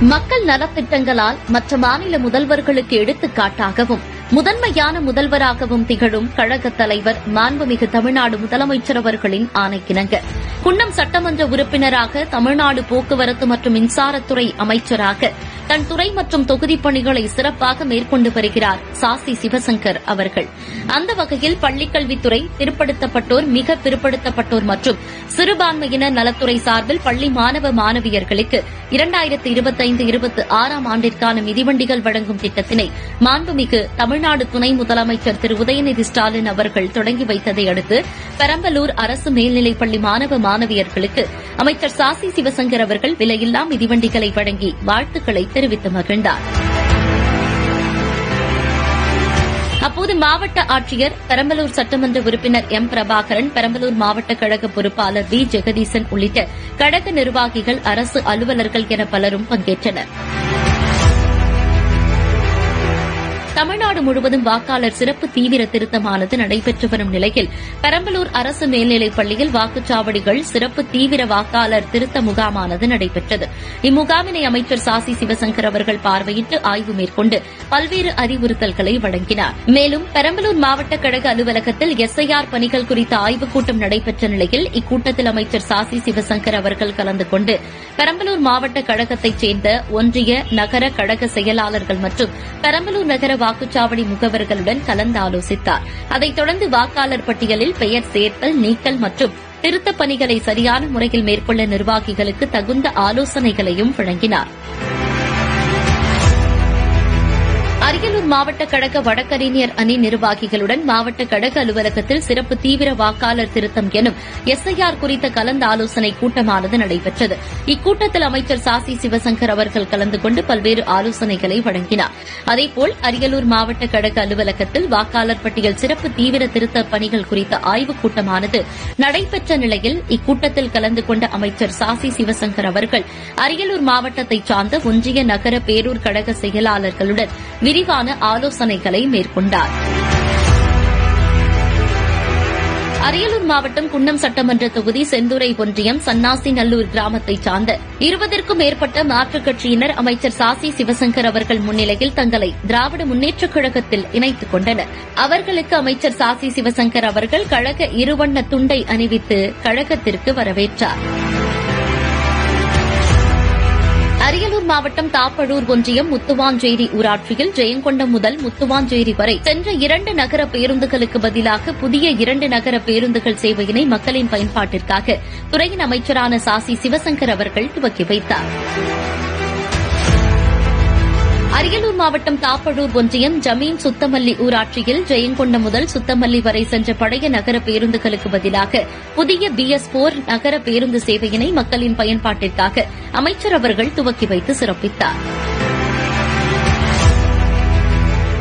மக்கள் நலத்திட்டங்களால் மற்ற மாநில முதல்வர்களுக்கு எடுத்துக்காட்டாகவும் முதன்மையான முதல்வராகவும் திகழும் கழக தலைவர் மாண்புமிகு தமிழ்நாடு முதலமைச்சர் அவர்களின் ஆணைக்கிணங்க. குன்னம் சட்டமன்ற உறுப்பினராக தமிழ்நாடு போக்குவரத்து மற்றும் மின்சாரத்துறை அமைச்சராக தன் துறை மற்றும் தொகுதி பணிகளை சிறப்பாக மேற்கொண்டு வருகிறார் சாசி சிவசங்கர் அவர்கள். அந்த வகையில் பள்ளிக்கல்வித்துறை பிற்படுத்தப்பட்டோர் மிக பிற்படுத்தப்பட்டோர் மற்றும் சிறுபான்மையினர் நலத்துறை சார்பில் பள்ளி மாணவ மாணவியர்களுக்கு இரண்டாயிரத்து இருபத்தைந்து இருபத்தி ஆறாம் ஆண்டிற்கான மிதிவண்டிகள் வழங்கும் திட்டத்தினை மாண்புமிகு தமிழ்நாடு துணை முதலமைச்சர் திரு. உதயநிதி ஸ்டாலின் அவர்கள் தொடங்கி வைத்ததை அடுத்து பெரம்பலூர் அரசு மேல்நிலைப் பள்ளி மாணவ மாணவியர்களுக்கு அமைச்சர் சாசி சிவசங்கர் அவர்கள் விலையில்லா மிதிவண்டிகளை வழங்கி வாழ்த்துக்களை தெரிவித்து மகிழ்ந்தார். அப்போது மாவட்ட ஆட்சியர் பெரம்பலூர் சட்டமன்ற உறுப்பினர் எம் பிரபாகரன் பெரம்பலூர் மாவட்ட கழக பொறுப்பாளர் வி. ஜெகதீசன் உள்ளிட்ட கழக நிர்வாகிகள் அரசு அலுவலர்கள் என பலரும் பங்கேற்றனர். தமிழ்நாடு முழுவதும் வாக்காளர் சிறப்பு தீவிர திருத்தமானது நடைபெற்று வரும் நிலையில் பெரம்பலூர் அரசு மேல்நிலைப் பள்ளியில் வாக்குச்சாவடிகள் சிறப்பு தீவிர வாக்காளர் திருத்த முகாமானது நடைபெற்றது. இம்முகாமினை அமைச்சர் சாசி சிவசங்கர் அவர்கள் பார்வையிட்டு ஆய்வு மேற்கொண்டு பல்வேறு அறிவுறுத்தல்களை வழங்கினார். மேலும் பெரம்பலூர் மாவட்ட கழக அலுவலகத்தில் எஸ்ஐஆர் பணிகள் குறித்த ஆய்வுக் கூட்டம் நடைபெற்ற நிலையில் இக்கூட்டத்தில் அமைச்சர் சாசி சிவசங்கர் அவர்கள் கலந்து கொண்டு பெரம்பலூர் மாவட்ட கழகத்தைச் சேர்ந்த ஒன்றிய நகர கழக செயலாளர்கள் மற்றும் பெரம்பலூர் நகர வாக்குச்சாவடி முகவர்களுடன் கலந்து ஆலோசித்தார் அதைத் தொடர்ந்து வாக்காளர் பட்டியலில் பெயர் சேர்த்தல் நீக்கல் மற்றும் திருத்தப் பணிகளை சரியான முறையில் மேற்கொள்ள நிர்வாகிகளுக்கு தகுந்த ஆலோசனைகளையும் வழங்கினாா் அரியலூர் மாவட்ட கழக வழக்கறிஞர் அணி நிர்வாகிகளுடன் மாவட்ட கழக அலுவலகத்தில் சிறப்பு தீவிர வாக்காளர் திருத்தம் எனும் எஸ்ஐஆர் குறித்த கலந்து ஆலோசனை கூட்டமானது நடைபெற்றது. இக்கூட்டத்தில் அமைச்சர் சாசி சிவசங்கர் அவர்கள் கலந்து கொண்டு பல்வேறு ஆலோசனைகளை வழங்கினார். அதேபோல் அரியலூர் மாவட்ட கழக அலுவலகத்தில் வாக்காளர் பட்டியல் சிறப்பு தீவிர திருத்த பணிகள் குறித்த ஆய்வுக் கூட்டமானது நடைபெற்ற நிலையில் இக்கூட்டத்தில் கலந்து கொண்ட அமைச்சர் சாசி சிவசங்கர் அவர்கள் அரியலூர் மாவட்டத்தைச் சார்ந்த ஒன்றிய நகர பேரூர் கழக செயலாளர்களுடன் விரிவான ஆலோசனைகளை மேற்கொண்டார். அரியலூர் மாவட்டம் குன்னம் சட்டமன்ற தொகுதி செந்துறை ஒன்றியம் சன்னாசி நல்லூர் கிராமத்தைச் சார்ந்த இருபதற்கும் மேற்பட்ட மாற்றுக் கட்சியினர் அமைச்சர் சாசி சிவசங்கர் அவர்கள் முன்னிலையில் தங்களை திராவிட முன்னேற்றக் கழகத்தில் இணைத்துக் கொண்டனர். அவர்களுக்கு அமைச்சர் சாசி சிவசங்கர் அவர்கள் கழக இருவண்ண துண்டை அணிவித்து கழகத்திற்கு வரவேற்றாா் மாவட்டம் தாப்பழூர் ஒன்றியம் முத்துவாஞ்சேரி ஊராட்சியில் ஜெயங்கொண்டம் முதல் முத்துவாஞ்சேரி வரை சென்ற இரண்டு நகர பேருந்துகளுக்கு பதிலாக புதிய இரண்டு நகர பேருந்துகள் சேவையினை மக்களின் பயன்பாட்டிற்காக துறையின் அமைச்சரான சாசி சிவசங்கர் அவர்கள் துவக்கி வைத்தார். அரியலூர் மாவட்டம் தாப்பழூர் ஒன்றியம் ஜமீன் சுத்தமல்லி ஊராட்சியில் ஜெயங்கொண்டம் முதல் சுத்தமல்லி வரை சென்ற பழைய நகர பேருந்துகளுக்கு பதிலாக புதிய பி எஸ் போர் நகர பேருந்து சேவையினை மக்களின் பயன்பாட்டிற்காக அமைச்சர் அவர்கள் துவக்கி வைத்து சிறப்பித்தார்.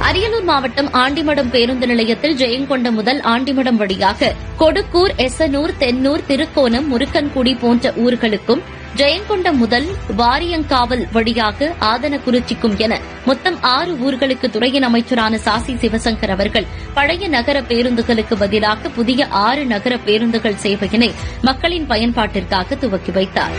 அரியலூர் மாவட்டம் ஆண்டிமடம் பேருந்து நிலையத்தில் ஜெயங்கொண்டம் முதல் ஆண்டிமடம் வழியாக கொடுக்கூர் எசனூர் தென்னூர் திருக்கோணம் முருக்கன்குடி போன்ற ஊர்களுக்கும் ஜெயங்கொண்டம் முதல் வாரியங்காவல் வழியாக ஆதனக்குறிச்சிக்கும் என மொத்தம் ஆறு ஊர்களுக்கு துறையின் அமைச்சரான சாசி சிவசங்கர் அவர்கள் பழைய நகர பேருந்துகளுக்கு பதிலாக புதிய ஆறு நகர பேருந்துகள் சேவையினை மக்களின் பயன்பாட்டிற்காக துவக்கி வைத்தார்.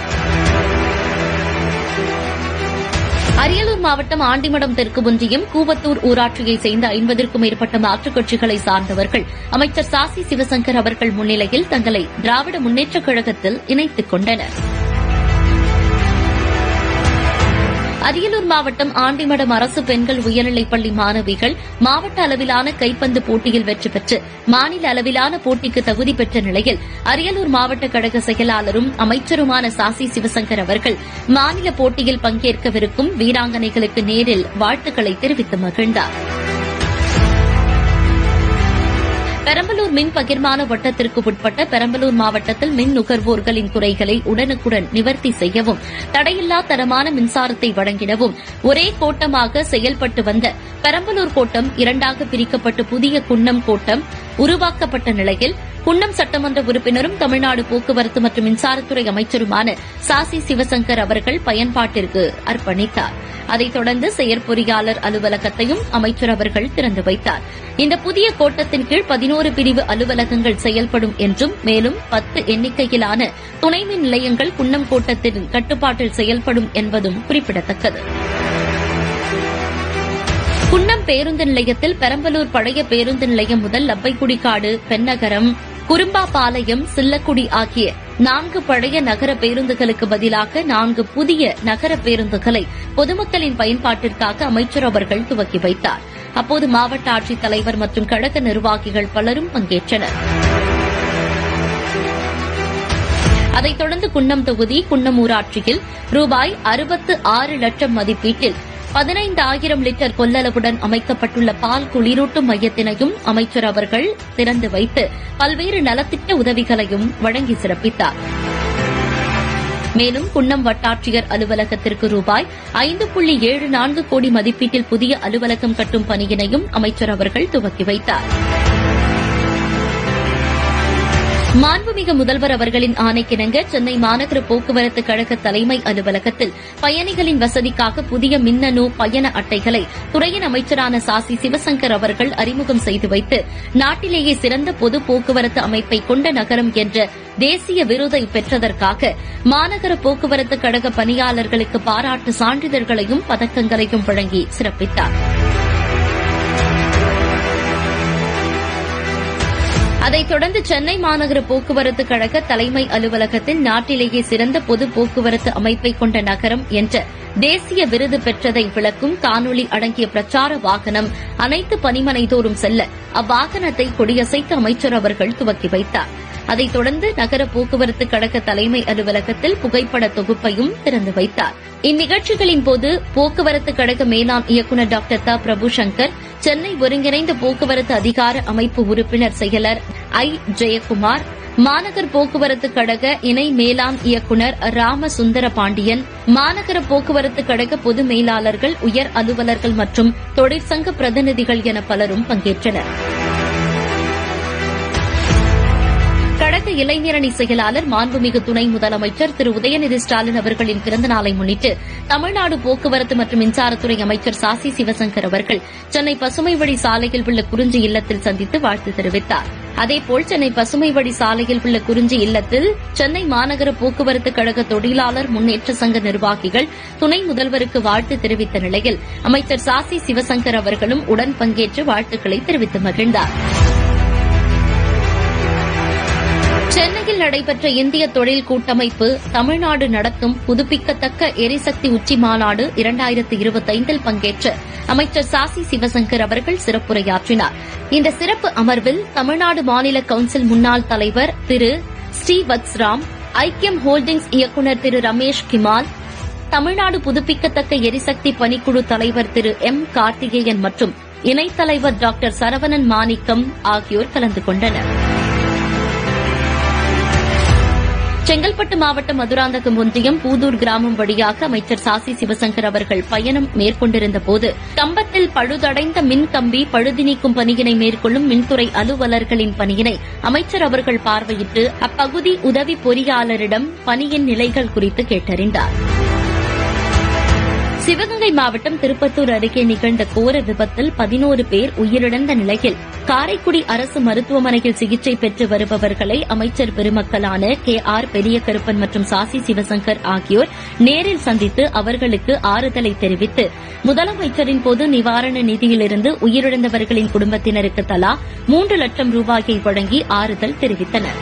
அரியலூர் மாவட்டம் ஆண்டிமடம் தெற்கு ஒன்றியம் கூவத்தூர் ஊராட்சியைச் சேர்ந்த ஐம்பதற்கும் மேற்பட்ட மாற்றுக் கட்சிகளை சார்ந்தவர்கள் அமைச்சர் சாசி சிவசங்கர் அவர்கள் முன்னிலையில் தங்களை திராவிட முன்னேற்றக் கழகத்தில் இணைத்துக் கொண்டனர். அரியலூர் மாவட்டம் ஆண்டிமடம் அரசு பெண்கள் உயர்நிலைப்பள்ளி மாணவிகள் மாவட்ட அளவிலான கைப்பந்து போட்டியில் வெற்றி பெற்று மாநில அளவிலான போட்டிக்கு தகுதி பெற்ற நிலையில் அரியலூர் மாவட்ட கழக செயலாளரும் அமைச்சருமான சாசி சிவசங்கர் அவர்கள் மாநில போட்டியில் பங்கேற்கவிருக்கும் வீராங்கனைகளுக்கு நேரில் வாழ்த்துக்களை தெரிவித்து மகிழ்ந்தாா் பெரம்பலூர் மின் பகிர்மான வட்டத்திற்கு உட்பட்ட பெரம்பலூர் மாவட்டத்தில் மின் நுகர்வோர்களின் குறைகளை உடனுக்குடன் நிவர்த்தி செய்யவும் தடையில்லா தரமான மின்சாரத்தை வழங்கிடவும் ஒரே கோட்டமாக செயல்பட்டு வந்த பெரம்பலூர் கோட்டம் இரண்டாக பிரிக்கப்பட்டு புதிய குன்னம் கோட்டம் உருவாக்கப்பட்ட நிலையில் குன்னம் சட்டமன்ற உறுப்பினரும் தமிழ்நாடு போக்குவரத்து மற்றும் மின்சாரத்துறை அமைச்சருமான சாசி சிவசங்கர் அவர்கள் பயன்பாட்டிற்கு அர்ப்பணித்தார். அதைத் தொடர்ந்து செயற்பொறியாளர் அலுவலகத்தையும் அமைச்சர் அவர்கள் திறந்து வைத்தார். இந்த புதிய கோட்டத்தின் கீழ் பதினோரு பிரிவு அலுவலகங்கள் செயல்படும் என்றும் மேலும் பத்து எண்ணிக்கையிலான துணை மின் நிலையங்கள் குன்னம் கோட்டத்தின் கட்டுப்பாட்டில் செயல்படும் என்பதும் குறிப்பிடத்தக்கது. குன்னம் பேருந்து நிலையத்தில் பெரம்பலூர் பழைய பேருந்து நிலையம் முதல் லப்பைக்குடிக்காடு பென்னகரம் குறும்பாபாளையம் சில்லக்குடி ஆகிய நான்கு பழைய நகர பேருந்துகளுக்கு பதிலாக நான்கு புதிய நகர பேருந்துகளை பொதுமக்களின் பயன்பாட்டிற்காக அமைச்சர் அவர்கள் துவக்கி வைத்தார். அப்போது மாவட்ட ஆட்சித் தலைவர் மற்றும் கழக நிர்வாகிகள் பலரும் பங்கேற்றனர். அதைத் தொடர்ந்து குன்னம் தொகுதி குன்னம் ஊராட்சியில் ரூபாய் அறுபத்து ஆறு லட்சம் மதிப்பீட்டில் பதினைந்து ஆயிரம் லிட்டர் கொள்ளளவுடன் அமைக்கப்பட்டுள்ள பால் குளிரூட்டும் மையத்தினையும் அமைச்சர் அவர்கள் திறந்து வைத்து பல்வேறு நலத்திட்ட உதவிகளையும் வழங்கி சிறப்பித்தார். மேலும் குன்னம் வட்டாட்சியர் அலுவலகத்திற்கு ரூபாய் ஐந்து புள்ளி ஏழு நான்கு கோடி மதிப்பீட்டில் புதிய அலுவலகம் கட்டும் பணியினையும் அமைச்சர் அவர்கள் துவக்கி வைத்தார். மாண்புமிகு முதல்வர் அவர்களின் ஆணைக்கிணங்க சென்னை மாநகர போக்குவரத்து கழக தலைமை அலுவலகத்தில் பயணிகளின் வசதிக்காக புதிய மின்னணு பயண அட்டைகளை துறையின் அமைச்சரான சாசி சிவசங்கர் அவர்கள் அறிமுகம் செய்து வைத்து நாட்டிலேயே சிறந்த பொது போக்குவரத்து அமைப்பை கொண்ட நகரம் என்ற தேசிய விருதை பெற்றதற்காக மாநகர போக்குவரத்து கழக பணியாளர்களுக்கு பாராட்டு சான்றிதழ்களையும் பதக்கங்களையும் வழங்கி சிறப்பித்தாா் அதைத் தொடர்ந்து சென்னை மாநகர போக்குவரத்து கழக தலைமை அலுவலகத்தில் நாட்டிலேயே சிறந்த பொது போக்குவரத்து அமைப்பை கொண்ட நகரம் என்ற தேசிய விருது பெற்றதை விளக்கும் காணொலி அடங்கிய பிரச்சார வாகனம் அனைத்து பணிமனைதோறும் செல்ல அவ்வாகனத்தை கொடியசைத்து அமைச்சர் அவர்கள் துவக்கி வைத்தார். அதைத் தொடர்ந்து நகர போக்குவரத்து கழக தலைமை அலுவலகத்தில் புகைப்பட தொகுப்பையும் திறந்து வைத்தார். இந்நிகழ்ச்சிகளின் போது போக்குவரத்து கழக மேலாண் இயக்குநர் டாக்டர் த. பிரபு சங்கர் சென்னை ஒருங்கிணைந்த போக்குவரத்து அதிகார அமைப்பு உறுப்பினர் செயலர் ஐ. ஜெயக்குமார் மாநகர் போக்குவரத்து கழக இணை மேலாண் இயக்குநர் ராம சுந்தர பாண்டியன் மாநகர போக்குவரத்து கழக பொது மேலாளர்கள் உயர் அலுவலர்கள் மற்றும் தொழிற்சங்க பிரதிநிதிகள் என பலரும் பங்கேற்றனா் இளைஞரணி செயலாளர் மாண்புமிகு துணை முதலமைச்சர் திரு. உதயநிதி ஸ்டாலின் அவர்களின் பிறந்தநாளை முன்னிட்டு தமிழ்நாடு போக்குவரத்து மற்றும் மின்சாரத்துறை அமைச்சர் சாசி சிவசங்கர் அவர்கள் சென்னை பசுமை வழி சாலையில் உள்ள குறிஞ்சி இல்லத்தில் சந்தித்து வாழ்த்து தெரிவித்தார். அதேபோல் சென்னை பசுமை வழி சாலையில் உள்ள குறிஞ்சி இல்லத்தில் சென்னை மாநகர போக்குவரத்து கழக தொழிலாளர் முன்னேற்ற சங்க நிர்வாகிகள் துணை முதல்வருக்கு வாழ்த்து தெரிவித்த நிலையில் அமைச்சர் சாசி சிவசங்கர் அவர்களும் உடன் பங்கேற்று வாழ்த்துக்களை தெரிவித்து மகிழ்ந்தாா் சென்னையில் நடைபெற்ற இந்திய தொழில் கூட்டமைப்பு தமிழ்நாடு நடத்தும் புதுப்பிக்கத்தக்க எரிசக்தி உச்சி மாநாடு இரண்டாயிரத்து இருபத்தைந்தில் பங்கேற்ற அமைச்சர் சாசி சிவசங்கர் அவர்கள் சிறப்புரையாற்றினார். இந்த சிறப்பு அமர்வில் தமிழ்நாடு மாநில கவுன்சில் முன்னாள் தலைவர் திரு ஸ்ரீவத்ஸ்ராம் ஐக்கியம் ஹோல்டிங்ஸ் இயக்குநர் திரு ரமேஷ் கிமால் தமிழ்நாடு புதுப்பிக்கத்தக்க எரிசக்தி பணிக்குழு தலைவர் திரு எம் கார்த்திகேயன் மற்றும் இணைத் தலைவர் டாக்டர் சரவணன் மாணிக்கம் ஆகியோர் கலந்து கொண்டனா் செங்கல்பட்டு மாவட்டம் மதுராந்தகம் ஒன்றியம் பூதூர் கிராமம் வழியாக அமைச்சர் சாசி சிவசங்கர் அவர்கள் பயணம் மேற்கொண்டிருந்த போது கம்பத்தில் பழுதடைந்த மின் கம்பி பழுதி நீக்கும் பணியினை மேற்கொள்ளும் மின்துறை அலுவலர்களின் பணியினை அமைச்சர் அவர்கள் பார்வையிட்டு அப்பகுதி உதவி பொறியாளரிடம் பணியின் நிலைகள் குறித்து கேட்டறிந்தாா் சிவகங்கை மாவட்டம் திருப்பத்தூர் அருகே நிகழ்ந்த கோர விபத்தில் பதினோரு பேர் உயிரிழந்த நிலையில் காரைக்குடி அரசு மருத்துவமனையில் சிகிச்சை பெற்று வருபவர்களை அமைச்சர் பெருமக்களான கே ஆர் பெரிய கருப்பன் மற்றும் சாசி சிவசங்கர் ஆகியோர் நேரில் சந்தித்து அவர்களுக்கு ஆறுதலை தெரிவித்து முதலமைச்சரின் பொது நிவாரண நிதியிலிருந்து உயிரிழந்தவர்களின் குடும்பத்தினருக்கு தலா மூன்று லட்சம் ரூபாயை வழங்கி ஆறுதல் தெரிவித்தனா்